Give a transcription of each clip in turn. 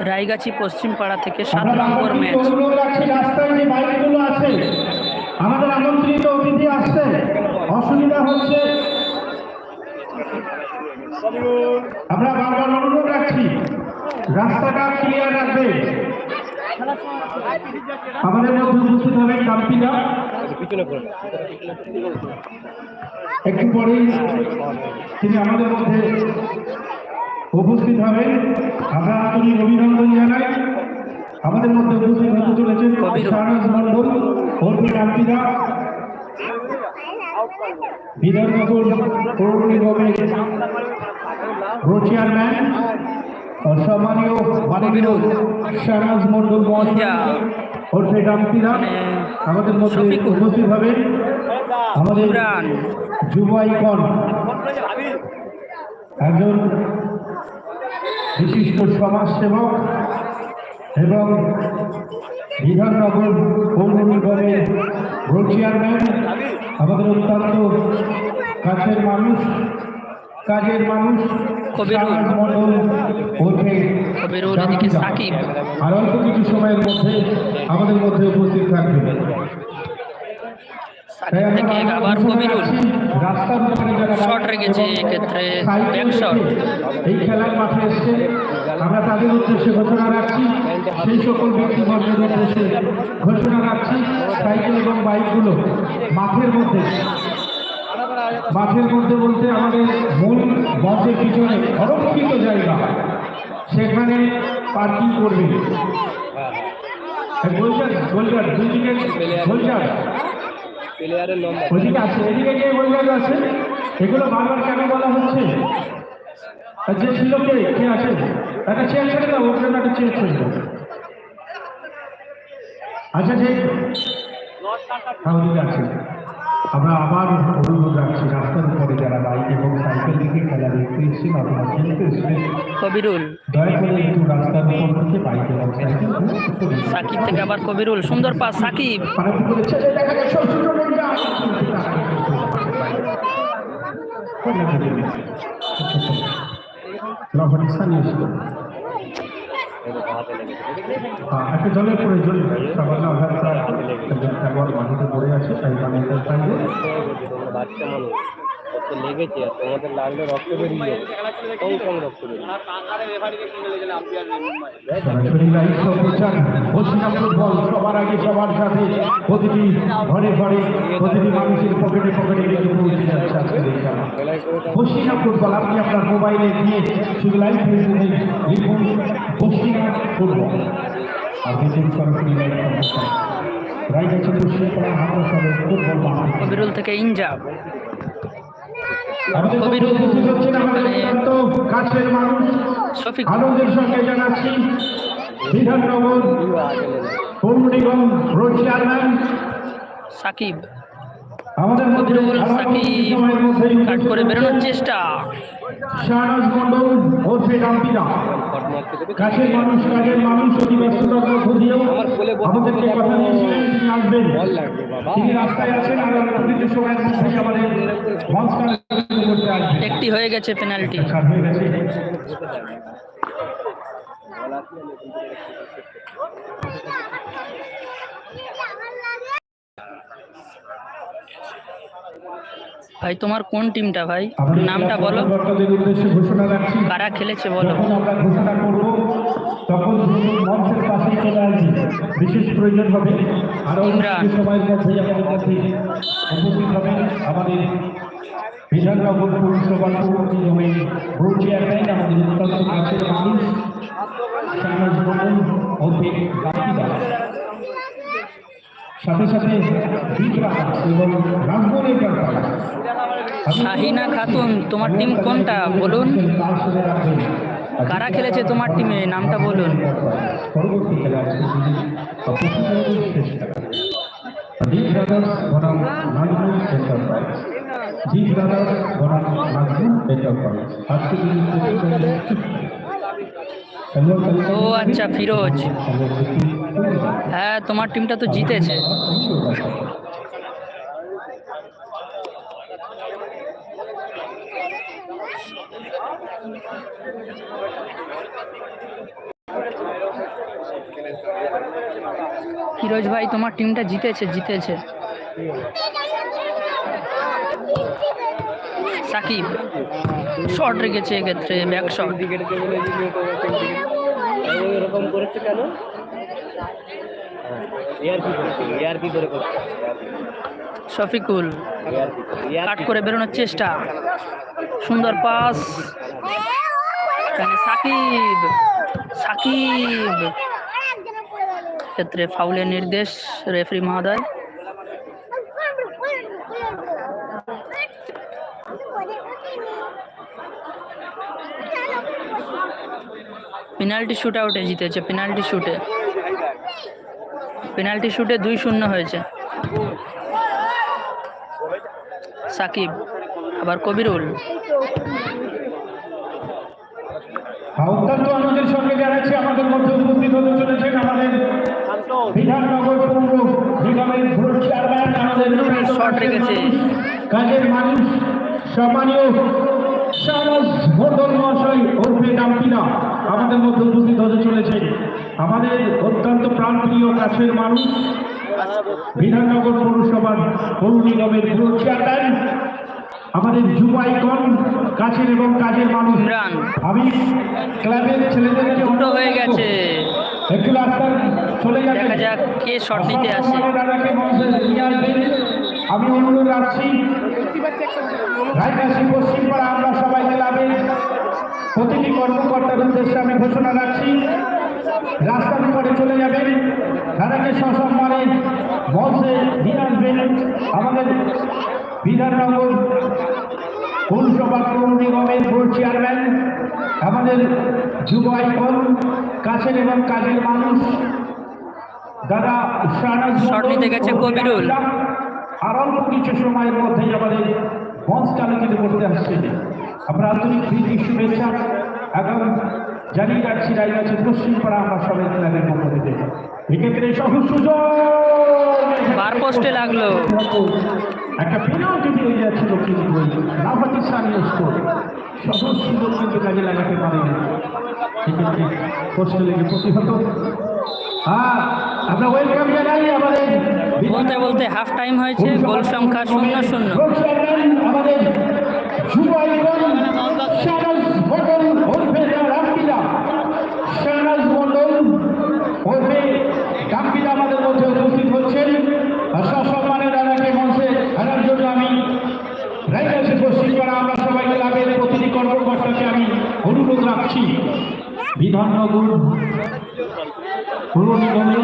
রায়গাছি পশ্চিম পাড়া থেকে সাত নম্বর ম্যাচ। আমাদের আমন্ত্রিত অতিথি আসছে অসুবিধা হচ্ছে। আমরা বারবার অনুরোধ রাখছি রাস্তাটা ক্লিয়ার রাখবে। আমাদের মধ্যে উপস্থিত হবেন কাম্পিরা একটু পরেই তিনি আমাদের মধ্যে উপস্থিত হবেন আমরা আন্তরিক অভিনন্দন জানাই। আমাদের মধ্যে উপস্থিত হতে চলেছেন। শাহনাজ মন্ডল অর্পি কান্তিদা বিধাননগর পৌর নিগমের রো চেয়ারম্যান সম্মানীয় মাননীয় শাহনাজ মন্ডল কান্তিদা আমাদের মধ্যে। উপস্থিত হবেন আমাদের যুব আইকন একজন বিশিষ্ট সমাজসেবক এবং বিধাননগর পৌর নিগমের রোড চেয়ারম্যান আমাদের অত্যন্ত কাছের মানুষ কাজের মানুষ। আর অল্প কিছু সময়ের মধ্যে আমাদের মধ্যে উপস্থিত থাকবে সাকিব থেকে আবার কবিরুল শট রেখেছে এক্ষেত্রে ব্যাক শট এই খেলার মাঠে আমরা তাদের উদ্দেশ্যে ঘোষণা রাখছি সেই সকল ব্যক্তিবর্গের উদ্দেশ্যে ঘোষণা রাখছি সাইকেল এবং বাইকগুলো মাঠের মধ্যে। মাঠের মধ্যে বলতে আমাদের মূল বসের পিছনে অরক্ষিত জায়গা। সেখানে পার্কিং করবে। গোলজার গোলজার দুই দিকে গোলজার। প্লেয়ারের নম্বর ওদিকে আছে, এদিকে গিয়ে গোলজার আছে। এগুলো বারবার কেন বলা হচ্ছে? আর যে ছিল কে? কে আছে? একটা চেয়ার ছেড়ে দাও, ওর জন্য একটা চেয়ার ছেড়ে দাও। আচ্ছা যে হ্যাঁ ওদিকে আছে। আমরা আবার অনুরোধ রাখছি রাস্তার উপরে যারা বাইক এবং সাইকেল থেকে খেলা দেখতে এসেছেন আপনারা খেলতে এসেছেন। কবিরুল। দয়া করে একটু রাস্তার উপর থেকে বাইক এবং সাইকেল সাকিব থেকে আবার কবিরুল সুন্দর পাস সাকিব। লবণী স্থানীয় একটা জলের প্রয়োজন একজন খেলোয়াড় মাটিতে পড়ে আছে তাই বাচ্চা মানুষ রক্ত লেগেছে আর তোমাদের লাগলে রক্ত বেরিয়ে যাবে। কম কম রক্ত বেরিয়ে বসিনা ফুটবল সবার আগে সবার সাথে প্রতিটি ঘরে ঘরে প্রতিটি মানুষের পকেটে পকেটে কিন্তু পৌঁছে যাচ্ছে বসিনা ফুটবল আপনি আপনার মোবাইলে দিয়ে শুধু লাইভ ফেসবুকে লিখুন বসিনা ফুটবল। আর সম্প্রচার রায়গঞ্জ পশ্চিমপাড়া হামলা সদর ফুটবল মাঠ কবিরুল থেকে ইনজাব আমাদের অত্যন্ত কাছের মানুষ। আনন্দের সঙ্গে জানাচ্ছি বিধাননগর পৌর road chairman Sakib. Kabirul Sakib cut করে বেরোনোর চেষ্টা। শাহনাজ মন্ডল ওরফে দেবে কাছের মানুষ কাজের মানুষ অতি ব্যস্ততার মধ্য দিয়েও আমাদেরকে কথা দিয়েছিলেন তিনি আসবেন। বল লাগবে বাবা। তিনি রাস্তায় আছেন আর সময়ের মধ্যেই আমাদের মঞ্চটা করতে আসবেন। একটি হয়ে গেছে পেনাল্টি হয়ে গেছে। ভাই তোমার কোন টিমটা ভাই? নামটা বলো। কারা খেলেছে বলো। ঘোষণা করব তখন মঞ্চের পাশে চলে আসবে। বিশেষ প্রয়োজন হবে আরও ইমরান। কিছু আমাদের কাছে উপস্থিত হবেন আমাদের বিধাননগর পৌরসভা পৌর নিগমের রোড চেয়ারম্যান আমাদের অত্যন্ত কাছের মানুষ শাহনাজ মন্ডল অধিক বাকিদা সাথে সাথে এবং রাজবনের শাহিনা খাতুন তোমার টিম কোনটা? বলুন। কারা খেলেছে তোমার টিমে নামটা বলুন। আজকে ও আচ্ছা ফিরোজ। হ্যাঁ তোমার টিমটা তো জিতেছে। ফিরোজ ভাই তোমার টিমটা জিতেছে জিতেছে। সাকিব। শর্ট রেখেছে এক্ষেত্রে ব্যাক সিন্ডিকেট এরকম করেছে কেন শফিকুল কাট করে বেরোনোর চেষ্টা। সুন্দর পাস সাকিব। সাকিব। ক্ষেত্রে ফাউলের নির্দেশ রেফারি মহোদয়। পেনাল্টি শুট আউটে জিতেছে পেনাল্টি শুটে। পেনাল্টি শুটে দুই শূন্য হয়েছে। সাকিব আবার কবিরুল। আমাদের মধ্যে উপস্থিত হতে চলেছেন আমাদের বিধাননগর পৌর নিগমের গ্রুপ চেয়ারম্যান আমাদের শট রেখেছে। কাজের মানুষ সম্মানীয় সারস মন্ডল মহাশয় ওরফে ডাম্পিনা আমাদের মধ্যে উপস্থিত হতে চলেছে। আমাদের অত্যন্ত প্রাণপ্রিয় কাছের মানুষ বিধাননগর পৌরসভার পৌর নিগমের গ্রুপ চেয়ারম্যান আমাদের যুব আইকন কাছের এবং কাজের মানুষ। আমি ক্লাবের ছেলেদেরকে দুটো হয়ে গেছে। একটু রাস্তা চলে যাবে দেখা যাক কে শট নিতে আসে। দাদাকে মঞ্চে নিয়ে আসবেন আমি অনুরোধ রাখছি পশ্চিমপাড়া আমরা সবাই ক্লাবের প্রতিটি কর্মকর্তার উদ্দেশ্যে আমি ঘোষণা রাখছি রাস্তার উপরে চলে যাবেন দাদাকে সসম্মানে মঞ্চে নিয়ে আসবেন আমাদের বিধাননগর পৌরসভা পৌর নিগমের বোর্ড চেয়ারম্যান আমাদের যুব আইকন কাছের এবং কাজের মানুষ দাদা নিতে গেছে কবিরুল। আর অল্প কিছু সময়ের মধ্যেই আমাদের মঞ্চ চালিত করতে আসছে। আমরা আধুনিক প্রীতি শুভেচ্ছা এবং জানিয়ে রাখছি রায়গাছি পশ্চিমপাড়া আমরা সবাই ক্লাবের পক্ষ থেকে। এক্ষেত্রে সহজ সুযোগ। বার পোস্টে লাগল। একটা পেনাল্টি দিয়ে যাচ্ছিল কিন্তু লাফাতি স্থানীয় স্কোর। সহজ সুযোগ কিন্তু কাজে লাগাতে পারেনি। সেক্ষেত্রে পোস্টে লেগে প্রতিহত। আমরা ওয়েলকাম জানাই আমাদের বলতে বলতে হাফ টাইম হয়েছে গোল সংখ্যা শূন্য শূন্য। আমাদের আইকন শাহনাজ মন্ডল ওরফে রামপিলা শাহনাজ মন্ডল ওরফে রামপিলা আমাদের মধ্যে উপস্থিত হচ্ছেন। আর দাদাকে মঞ্চে আনার জন্য আমি রাইগাছি পশ্চিমপাড়া আমরা সবাই ক্লাবের প্রতিটি কর্মকর্তাকে আমি অনুরোধ রাখছি। বিধাননগর পৌর নিগমের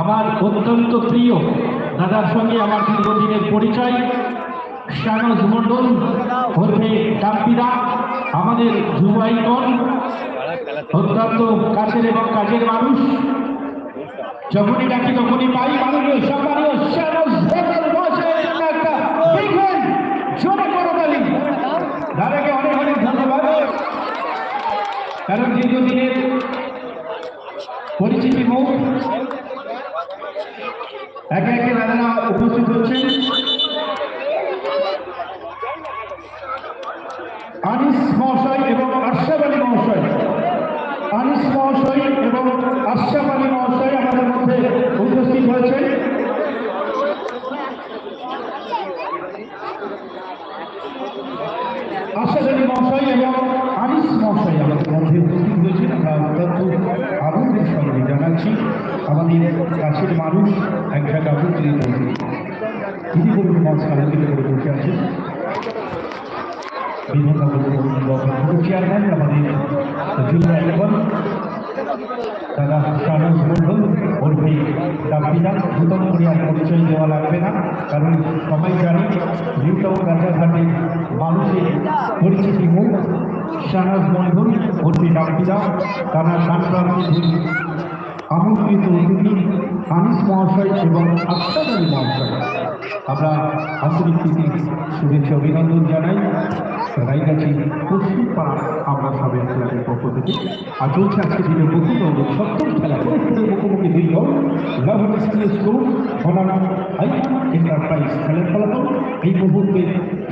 আমার অত্যন্ত প্রিয় দাদার সঙ্গে আমার দীর্ঘদিনের পরিচয়। শাহনাজ মন্ডল ওরফে ডাম্পিদা, আমাদের যুব আইকন অত্যন্ত কাছের এবং কাজের মানুষ। যখনই ডাকি তখনই পাই করতালি। দাদাকে অনেক কারণ দীর্ঘদিনের পরিচিতি মুখ একে একে দাদারা উপস্থিত হচ্ছেন আনিস মহাশয় এবং আশরাফ আলী মহাশয় আনিস মহাশয় এবং আশরাফ আলী মহাশয় আমাদের মধ্যে উপস্থিত হয়েছেন আশরাফ আলী মহাশয় এবং আনিস মহাশয় আমাদের মধ্যে উপস্থিত হয়েছেন। আমরা অত্যন্ত আনন্দের সঙ্গে জানাচ্ছি, আমাদের কাছের মানুষ, এক জায়গা হয়েছে। তিনি বলুন, মঞ্চ আলোকিত করে বসে আছেন। বিভিন্ন চেয়ারম্যান, আমাদের আইকন দাদা শাহনাজ মন্ডল ওরফে ডাকিনা নতুন করে আর পরিচয় দেওয়া লাগবে না, কারণ সবাই জানে নিউ রাজারঘাটের মানুষের পরিচিতি মুখ শাহনাজ মন্ডল ওরফে ডাকিনা তারা সাংক্রান্তিক আমন্ত্রিত অতিথি আনিস মহাশয় এবং আফতার মহাশয়। আমরা আন্তরিক শুভেচ্ছা অভিনন্দন জানাই। রাইগাছি পশ্চিম পাড়া আমরা সবাই ক্লাবের পক্ষ থেকে। আর চলছে আজকে দিনের নতুন অঙ্গ সপ্তম খেলা। পরস্পরের মুখোমুখি দুই দল লাভন স্কুল স্কুল বনাম আইকন এন্টারপ্রাইজ খেলার ফলাফল। এই মুহূর্তে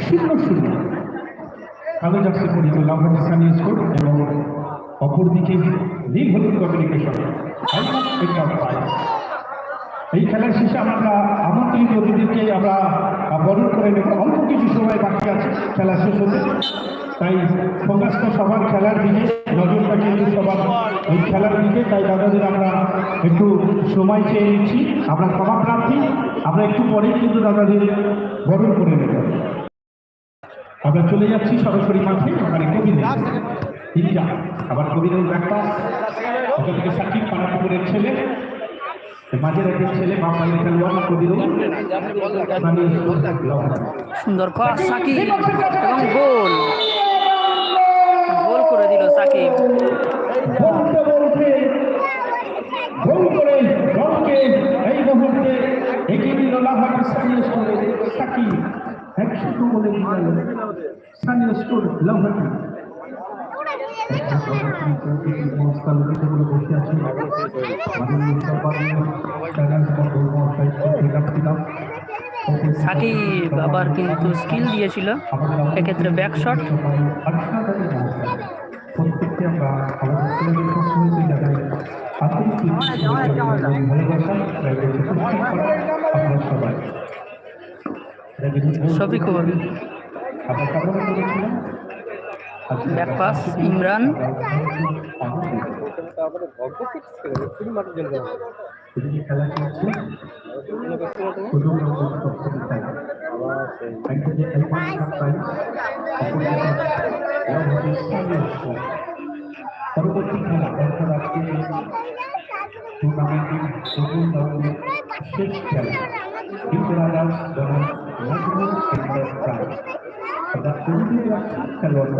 শূন্য শূন্য। কাগজ আসছে পরিচিত লাভন স্থানীয় স্কুল এবং অপরদিকে নীল হলুদ কমিউনিকেশন এই খেলার শেষে আমরা আমন্ত্রিত অতিথিকে আমরা বরণ করে নেব। অল্প কিছু সময় বাকি আছে, খেলা শেষ হতে। তাই সমস্ত সবার খেলার দিকে নজরটা কিন্তু সবার। এই খেলার দিকে, তাই দাদাদের আমরা একটু সময় চেয়ে নিচ্ছি। আমরা ক্ষমা প্রার্থী, আমরা একটু পরেই কিন্তু দাদাদের বরণ করে নেব। আমরা চলে যাচ্ছি সরাসরি মাঠে ওখানে কবিদের। আবার কবিদের একটা ওখান থেকে সাকিব পানাপুরের ছেলে। মাঝের ছেলে খেলোয়াড় কবিরও সুন্দর ক্রস সাকিব। এবং গোল। গোল করে দিল সাকিব। বলতে বলতে গোল করে দলকে এই মুহূর্তে এগিয়ে নিল লাভার স্থানীয় সাকিব একশো লাভাটি সাকিব আবার কিন্তু স্কিল দিয়েছিল এক্ষেত্রে ব্যাক শট সবাই শফিকুল আমরা কামনা করেছিলাম ব্যাক পাস ইমরান। পরবর্তী খেলা টুর্নামেন্টের প্রথম রাউন্ডের শেষ খেলা ইন্টারাজ বনাম ন্যাশনাল সেন্টার খেলোয়াড়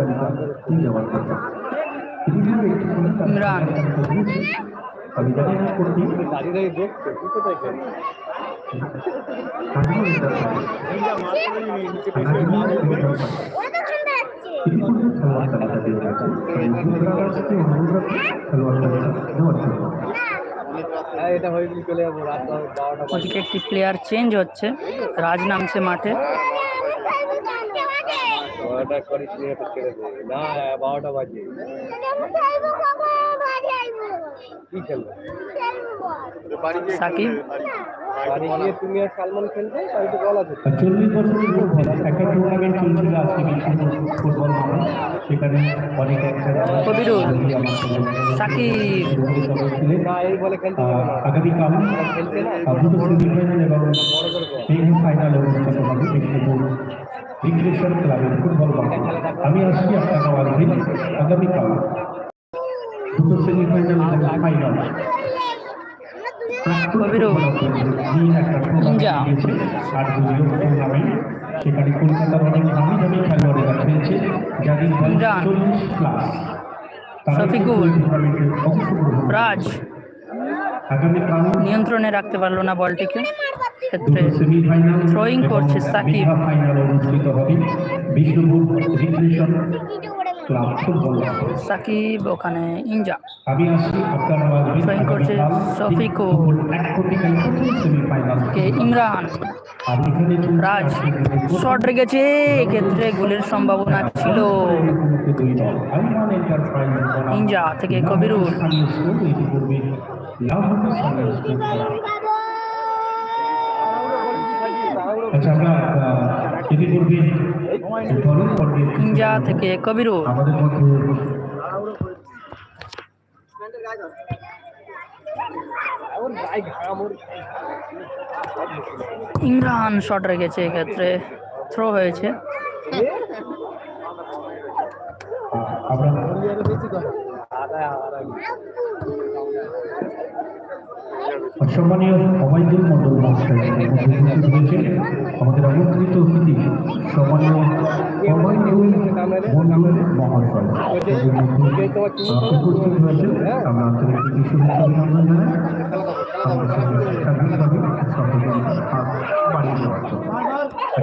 একটি প্লেয়ার চেঞ্জ হচ্ছে। রাজ নামছে মাঠে। বারোটা করে ছেড়ে ছেড়ে দে না বারোটা বাজে। কি খেলবে? সাকিব? বাড়ি গিয়ে তুমি আর সালমান খেলবে? বাড়িতে বল আছে আর চল্লিশ বছরের মধ্যে একটা টুর্নামেন্ট চলছিল আজকে বিশ্বকাপ ফুটবল সেখানে অনেক একটা কবিরুল। সাকিব। না এই বলে খেলতে হবে না। আগামীকাল খেলছে না এবং ফাইনাল অনুষ্ঠিত হবে রিক্রেশন ক্লাবের ফুটবল মাঠে আমি আসছি আপনার আগামী আগামীকাল দুটো সেমিফাইনাল ফাইনাল কবিরুল। ইঞ্জা। আর দুজন টুর্নামেন্ট সেখানে কলকাতার অনেক নামি দামি খেলোয়াড়েরা খেলছে যাদের চল্লিশ প্লাস তারা শফিকুল। কিন্তু এই টুর্নামেন্টে অংশগ্রহণ রাজ নিয়ন্ত্রণে রাখতে পারল না বলটিকে ক্ষেত্রে থ্রোয়িং করছে সাকিব। Club football. সাকিব ওখানে ইঞ্জা আমি আসছি আপনার Throwing করছে সেমিফাইনাল। কে ইমরান। রাজ শট রেখেছে এক্ষেত্রে গোলের সম্ভাবনা ছিল। ইঞ্জা থেকে কবিরুল। আচ্ছা আমরা ইতিপূর্বে ইঞ্জা থেকে ওর ইমরান শট রেখেছে এক্ষেত্রে। থ্রো হয়েছে। আমরা সম্মানীয় অবাইদুল মন্ডল মহাশয় উপস্থিত হয়েছেন আমাদের আমন্ত্রিত অতিথি সম্মানীয় মন্ডল মহাশয়। উপস্থিত আমরা শুভেচ্ছা অভিনন্দন জানাই।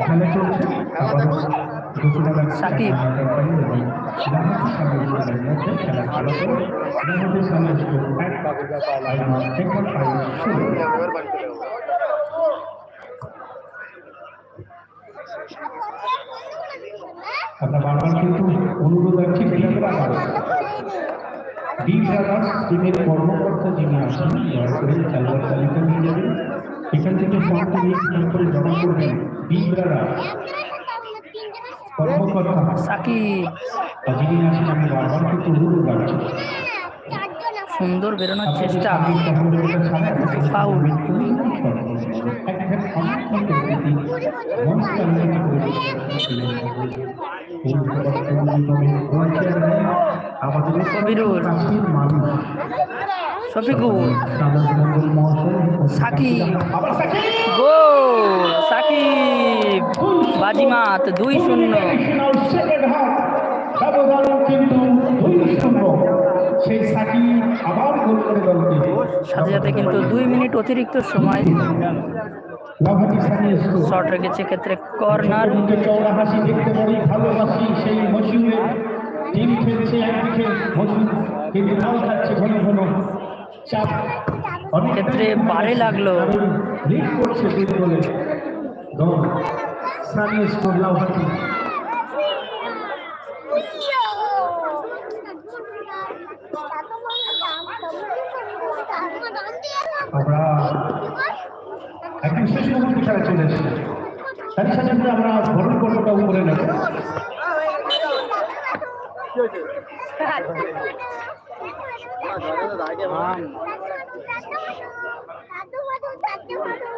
খেলা চলছে সাকিব। আমরা বারবার কিন্তু অনুরোধ রাখছি খেলাধুলা করার। বি টিমের কর্মকর্তা যিনি আছেন দয়া করে খেলোয়াড় তালিকা নিয়ে যাবেন এখান থেকে ফর্মটি নিয়ে ফোন করে জমা করবেন বি কর্মকর্তা। যিনি আছেন আমি বারবার কিন্তু অনুরোধ রাখছি। সুন্দর বেরোনোর চেষ্টা ফাউল। কবিরুল। শফিকুল সাকিব। গোল সাকিব বাজিমাত দুই শূন্য ব্যবধান কিন্তু দুই শূন্য সেই সাকিব আবার গোল করে দলকে সাথে সাথে কিন্তু দুই মিনিট অতিরিক্ত সময়। শট রেখেছে ক্ষেত্রে কর্নার। হাসি দেখতে পারি ভালোবাসি সেই টিম খেলছে একদিকে কিন্তু খাচ্ছে ঘন ঘন। চাপ। ক্ষেত্রে বারে লাগল। লিড করছে দুই গোলে দল। সানি স্কোর আমরা একদম শেষ মুহূর্তে খেলা চলে এসেছে। তার সাথে সাথে আমরা ভরণ পর্বটা উপরে নেব।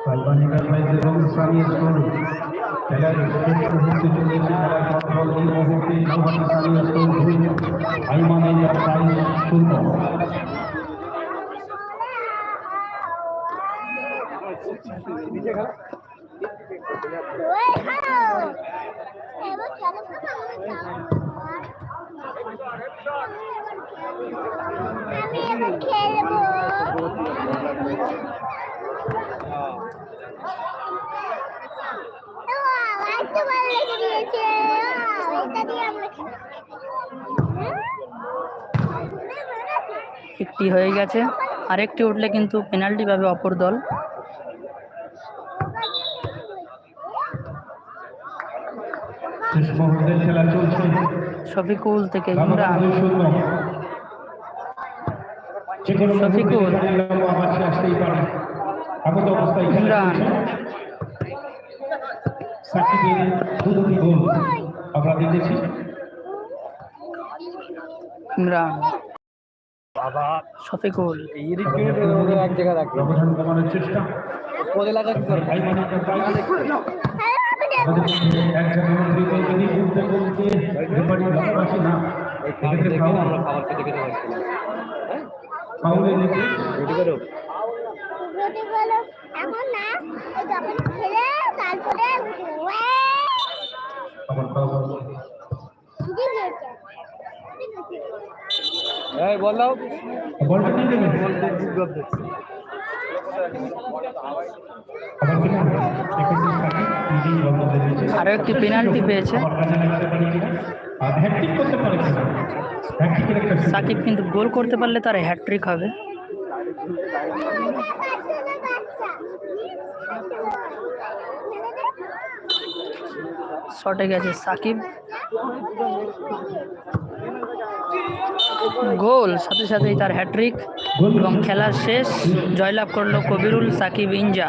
এবং আইমান এয়ারলাইন্স একটু হয়ে গেছে। আরেকটি উঠলে কিন্তু পেনাল্টি পাবে অপর দল। শেষ মুহূর্তের খেলা চলছে শফিকুল থেকে ইমরান ইমরান শূন্য যে কোনো শফিকুল। মুহূর্তে এখানে লাভ আবাসে আসতেই পারে আগত অবস্থায় খেলা ইমরান। আমরা দেখেছি। ইমরান। শফিকুল এক জায়গায় ব্যবধান কমানোর চেষ্টা। পদে লাগা কি ভাই মানে এক না। আমরা খাবার খেতে খেতে না ফাউলের নীতি রুটি করো রুটি গুলো এখন না ওই যখন খেলে তারপরে আবার। এই বল বলটা নিয়ে দেবেন আবার কিনা এক্ষেত্রে সাকিব নিজেই বল বদলে দিয়েছে আরও একটি পেনাল্টি পেয়েছে। সাকিব কিন্তু গোল করতে পারলে তার হ্যাট্রিক হবে। শটে গেছে সাকিব। গোল সাথে সাথেই তার হ্যাট্রিক এবং খেলার শেষ। জয়লাভ করল কবিরুল সাকিব ইনজা